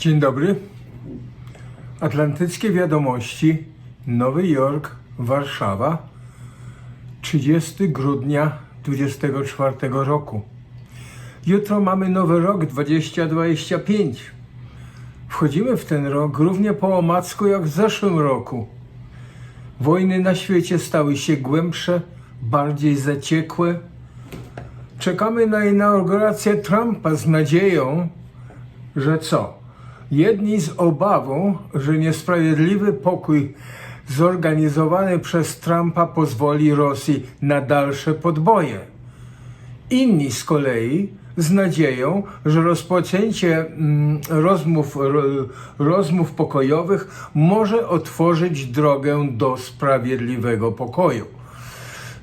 Dzień dobry. Atlantyckie Wiadomości, Nowy Jork, Warszawa, 30 grudnia 24 roku. Jutro mamy nowy rok 2025. Wchodzimy w ten rok równie po omacku jak w zeszłym roku. Wojny na świecie stały się głębsze, bardziej zaciekłe. Czekamy na inaugurację Trumpa z nadzieją, że co? Jedni z obawą, że niesprawiedliwy pokój zorganizowany przez Trumpa pozwoli Rosji na dalsze podboje. Inni z kolei z nadzieją, że rozpoczęcie mm, rozmów, ro, rozmów pokojowych może otworzyć drogę do sprawiedliwego pokoju.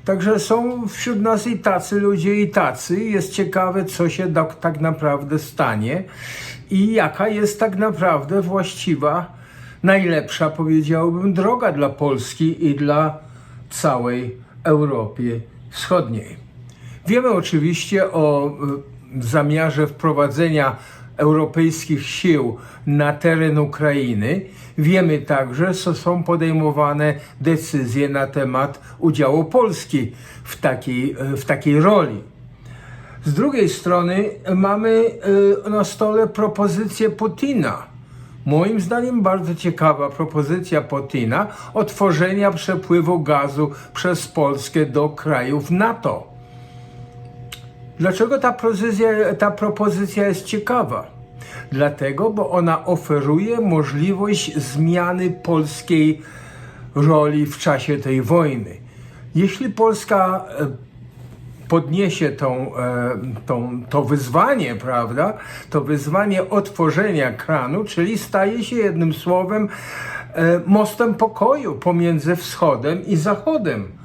Także są wśród nas i tacy ludzie, i tacy. Jest ciekawe, co się tak naprawdę stanie i jaka jest tak naprawdę właściwa, najlepsza, powiedziałbym, droga dla Polski i dla całej Europy Wschodniej. Wiemy oczywiście o y, zamiarze wprowadzenia europejskich sił na teren Ukrainy. Wiemy także, że są podejmowane decyzje na temat udziału Polski w takiej, w takiej roli. Z drugiej strony mamy y, na stole propozycję Putina. Moim zdaniem bardzo ciekawa propozycja Putina otworzenia przepływu gazu przez Polskę do krajów NATO. Dlaczego ta propozycja, ta propozycja jest ciekawa? Dlatego, bo ona oferuje możliwość zmiany polskiej roli w czasie tej wojny. Jeśli Polska e, podniesie tą, e, tą, to wyzwanie, prawda? To wyzwanie otworzenia kranu, czyli staje się jednym słowem e, mostem pokoju pomiędzy wschodem i zachodem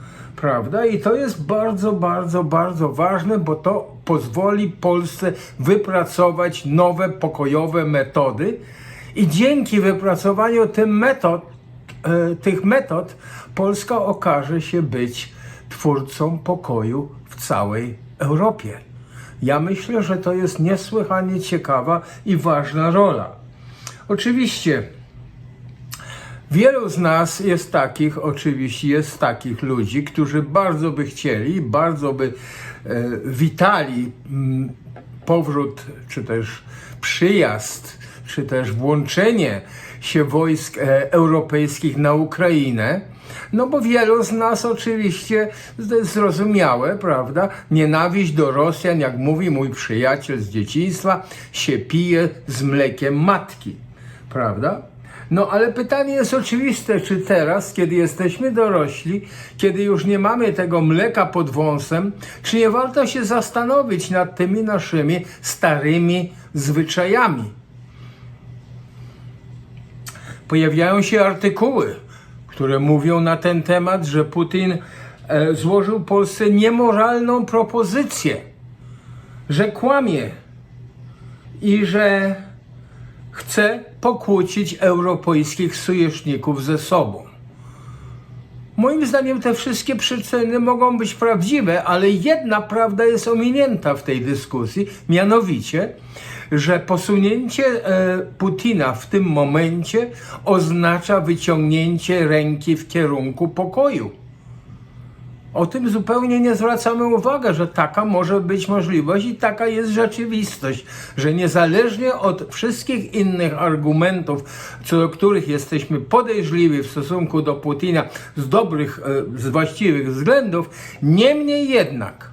prawda? I to jest bardzo, bardzo, bardzo ważne, bo to pozwoli Polsce wypracować nowe pokojowe metody i dzięki wypracowaniu tych metod, e, tych metod Polska okaże się być twórcą pokoju w całej Europie. Ja myślę, że to jest niesłychanie ciekawa i ważna rola. Oczywiście Wielu z nas jest takich, oczywiście jest takich ludzi, którzy bardzo by chcieli, bardzo by e, witali m, powrót, czy też przyjazd, czy też włączenie się wojsk e, europejskich na Ukrainę. No bo wielu z nas oczywiście zrozumiałe, prawda? Nienawiść do Rosjan, jak mówi mój przyjaciel z dzieciństwa, się pije z mlekiem matki, prawda? No ale pytanie jest oczywiste, czy teraz, kiedy jesteśmy dorośli, kiedy już nie mamy tego mleka pod wąsem, czy nie warto się zastanowić nad tymi naszymi starymi zwyczajami? Pojawiają się artykuły, które mówią na ten temat, że Putin e, złożył Polsce niemoralną propozycję, że kłamie i że chce pokłócić europejskich sojuszników ze sobą. Moim zdaniem te wszystkie przyczyny mogą być prawdziwe, ale jedna prawda jest ominięta w tej dyskusji, mianowicie, że posunięcie e, Putina w tym momencie oznacza wyciągnięcie ręki w kierunku pokoju. O tym zupełnie nie zwracamy uwagi, że taka może być możliwość i taka jest rzeczywistość, że niezależnie od wszystkich innych argumentów, co do których jesteśmy podejrzliwi w stosunku do Putina z dobrych, e, z właściwych względów, niemniej jednak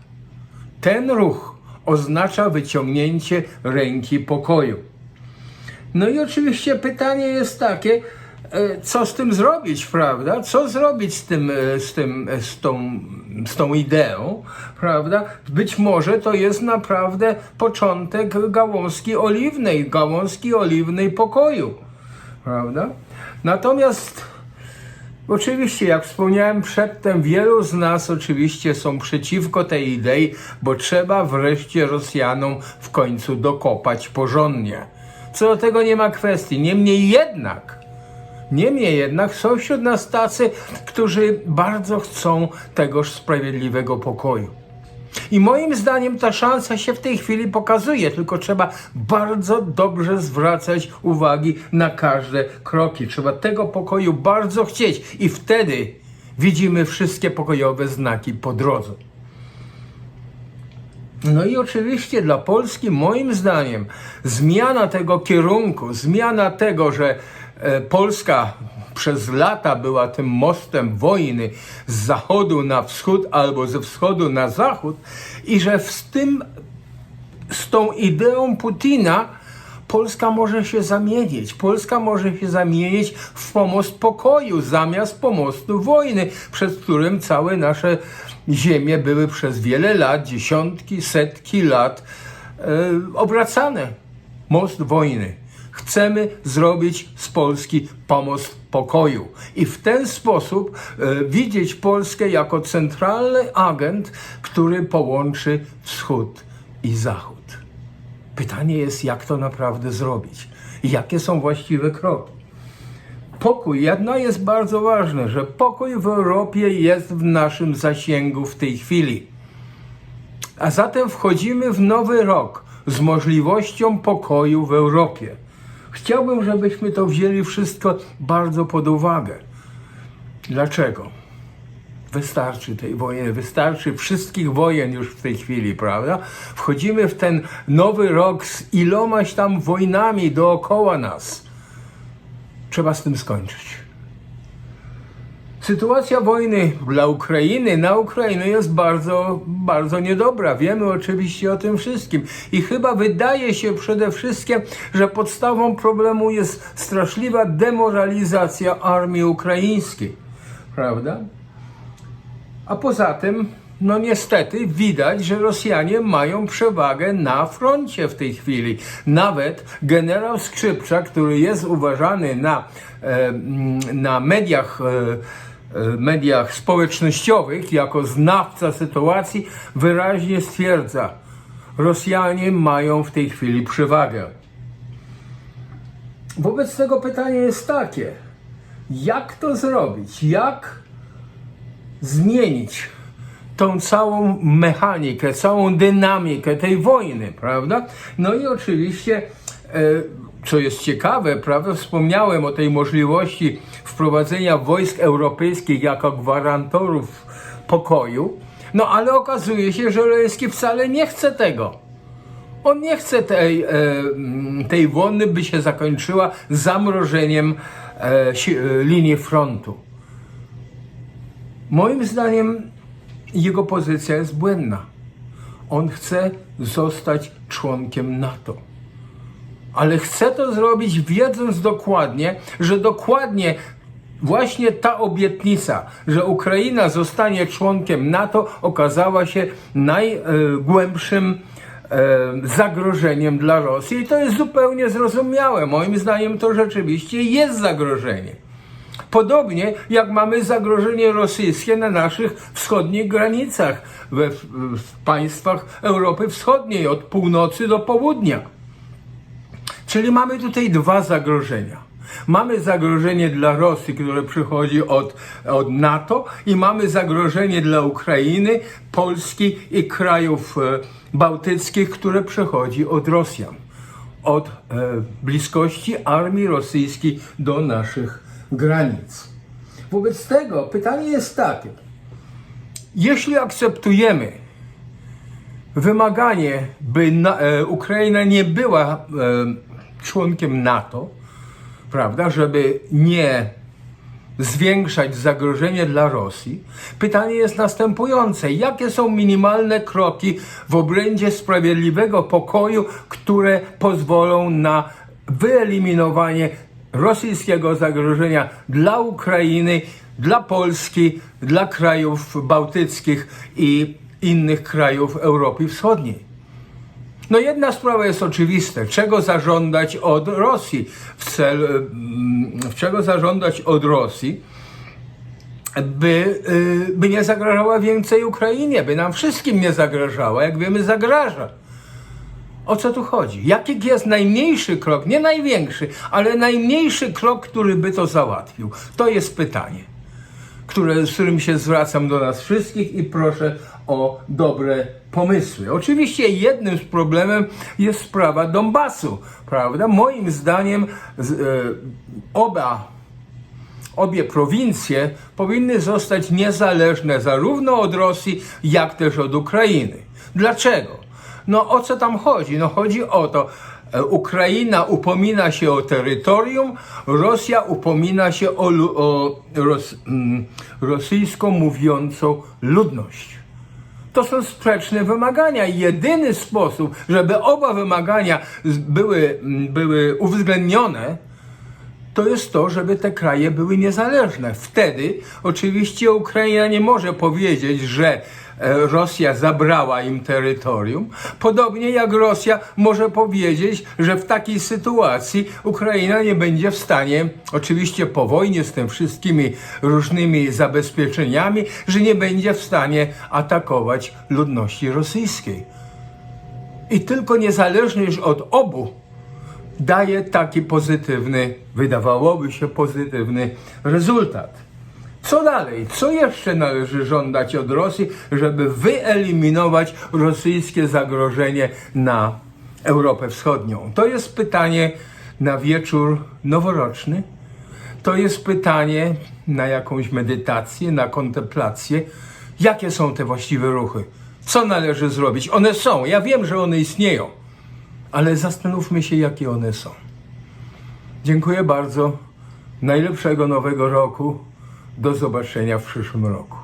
ten ruch oznacza wyciągnięcie ręki pokoju. No i oczywiście pytanie jest takie, E, co z tym zrobić, prawda? Co zrobić z tym, e, z tym, e, z tą, z tą ideą, prawda? Być może to jest naprawdę początek gałązki oliwnej, gałązki oliwnej pokoju, prawda? Natomiast Oczywiście, jak wspomniałem przedtem, wielu z nas oczywiście są przeciwko tej idei, bo trzeba wreszcie Rosjanom w końcu dokopać porządnie. Co do tego nie ma kwestii. Niemniej jednak, Niemniej jednak są wśród nas tacy, którzy bardzo chcą tegoż sprawiedliwego pokoju. I moim zdaniem ta szansa się w tej chwili pokazuje, tylko trzeba bardzo dobrze zwracać uwagi na każde kroki. Trzeba tego pokoju bardzo chcieć i wtedy widzimy wszystkie pokojowe znaki po drodze. No i oczywiście dla Polski, moim zdaniem, zmiana tego kierunku, zmiana tego, że e, Polska przez lata była tym mostem wojny z zachodu na wschód albo ze wschodu na zachód i że z tym, z tą ideą Putina Polska może się zamienić. Polska może się zamienić w pomost pokoju zamiast pomostu wojny, przez którym całe nasze ziemie były przez wiele lat, dziesiątki, setki lat e, obracane. Most wojny. Chcemy zrobić z Polski pomost pokoju i w ten sposób e, widzieć Polskę jako centralny agent, który połączy wschód i zachód. Pytanie jest, jak to naprawdę zrobić jakie są właściwe kroki. Pokój, jedno jest bardzo ważne, że pokój w Europie jest w naszym zasięgu w tej chwili. A zatem wchodzimy w nowy rok z możliwością pokoju w Europie. Chciałbym, żebyśmy to wzięli wszystko bardzo pod uwagę. Dlaczego? Wystarczy tej wojny, wystarczy wszystkich wojen już w tej chwili, prawda? Wchodzimy w ten nowy rok z ilomaś tam wojnami dookoła nas. Trzeba z tym skończyć. Sytuacja wojny dla Ukrainy, na Ukrainę jest bardzo, bardzo niedobra. Wiemy oczywiście o tym wszystkim. I chyba wydaje się przede wszystkim, że podstawą problemu jest straszliwa demoralizacja armii ukraińskiej. Prawda? A poza tym, no niestety widać, że Rosjanie mają przewagę na froncie w tej chwili. Nawet generał Skrzypczak, który jest uważany na, e, na mediach, e, mediach społecznościowych jako znawca sytuacji, wyraźnie stwierdza, Rosjanie mają w tej chwili przewagę. Wobec tego pytanie jest takie, jak to zrobić? Jak zmienić tą całą mechanikę, całą dynamikę tej wojny, prawda? No i oczywiście, e, co jest ciekawe, prawda, wspomniałem o tej możliwości wprowadzenia wojsk europejskich jako gwarantorów pokoju, no ale okazuje się, że Leński wcale nie chce tego. On nie chce tej, e, tej wojny, by się zakończyła zamrożeniem e, e, linii frontu. Moim zdaniem jego pozycja jest błędna. On chce zostać członkiem NATO. Ale chce to zrobić wiedząc dokładnie, że dokładnie właśnie ta obietnica, że Ukraina zostanie członkiem NATO, okazała się najgłębszym e, zagrożeniem dla Rosji. I to jest zupełnie zrozumiałe. Moim zdaniem to rzeczywiście jest zagrożenie. Podobnie jak mamy zagrożenie rosyjskie na naszych wschodnich granicach, we, w państwach Europy Wschodniej, od północy do południa. Czyli mamy tutaj dwa zagrożenia. Mamy zagrożenie dla Rosji, które przychodzi od, od NATO, i mamy zagrożenie dla Ukrainy, Polski i krajów e, bałtyckich, które przychodzi od Rosjan, od e, bliskości armii rosyjskiej do naszych granic. Wobec tego pytanie jest takie: jeśli akceptujemy wymaganie, by na, e, Ukraina nie była e, członkiem NATO, prawda, żeby nie zwiększać zagrożenie dla Rosji, pytanie jest następujące: jakie są minimalne kroki w obrędzie sprawiedliwego pokoju, które pozwolą na wyeliminowanie rosyjskiego zagrożenia dla Ukrainy, dla Polski, dla krajów bałtyckich i innych krajów Europy Wschodniej? No jedna sprawa jest oczywista. Czego zażądać od Rosji? W celu, mm, czego zażądać od Rosji, by, y, by nie zagrażała więcej Ukrainie, by nam wszystkim nie zagrażała, jak wiemy zagraża. O co tu chodzi? Jaki jest najmniejszy krok, nie największy, ale najmniejszy krok, który by to załatwił? To jest pytanie, które, z którym się zwracam do nas wszystkich i proszę o dobre pomysły. Oczywiście jednym z problemem jest sprawa Donbasu, prawda? Moim zdaniem z, e, oba obie prowincje powinny zostać niezależne zarówno od Rosji, jak też od Ukrainy. Dlaczego? No o co tam chodzi? No chodzi o to, Ukraina upomina się o terytorium, Rosja upomina się o, o mm, rosyjsko mówiącą ludność. To są sprzeczne wymagania. Jedyny sposób, żeby oba wymagania były, mm, były uwzględnione, to jest to, żeby te kraje były niezależne. Wtedy oczywiście Ukraina nie może powiedzieć, że e, Rosja zabrała im terytorium. Podobnie jak Rosja może powiedzieć, że w takiej sytuacji Ukraina nie będzie w stanie, oczywiście po wojnie z tym wszystkimi różnymi zabezpieczeniami, że nie będzie w stanie atakować ludności rosyjskiej. I tylko niezależność od obu daje taki pozytywny, wydawałoby się pozytywny rezultat. Co dalej? Co jeszcze należy żądać od Rosji, żeby wyeliminować rosyjskie zagrożenie na Europę Wschodnią? To jest pytanie na wieczór noworoczny. To jest pytanie na jakąś medytację, na kontemplację. Jakie są te właściwe ruchy? Co należy zrobić? One są. Ja wiem, że one istnieją ale zastanówmy się, jakie one są. Dziękuję bardzo. Najlepszego nowego roku. Do zobaczenia w przyszłym roku.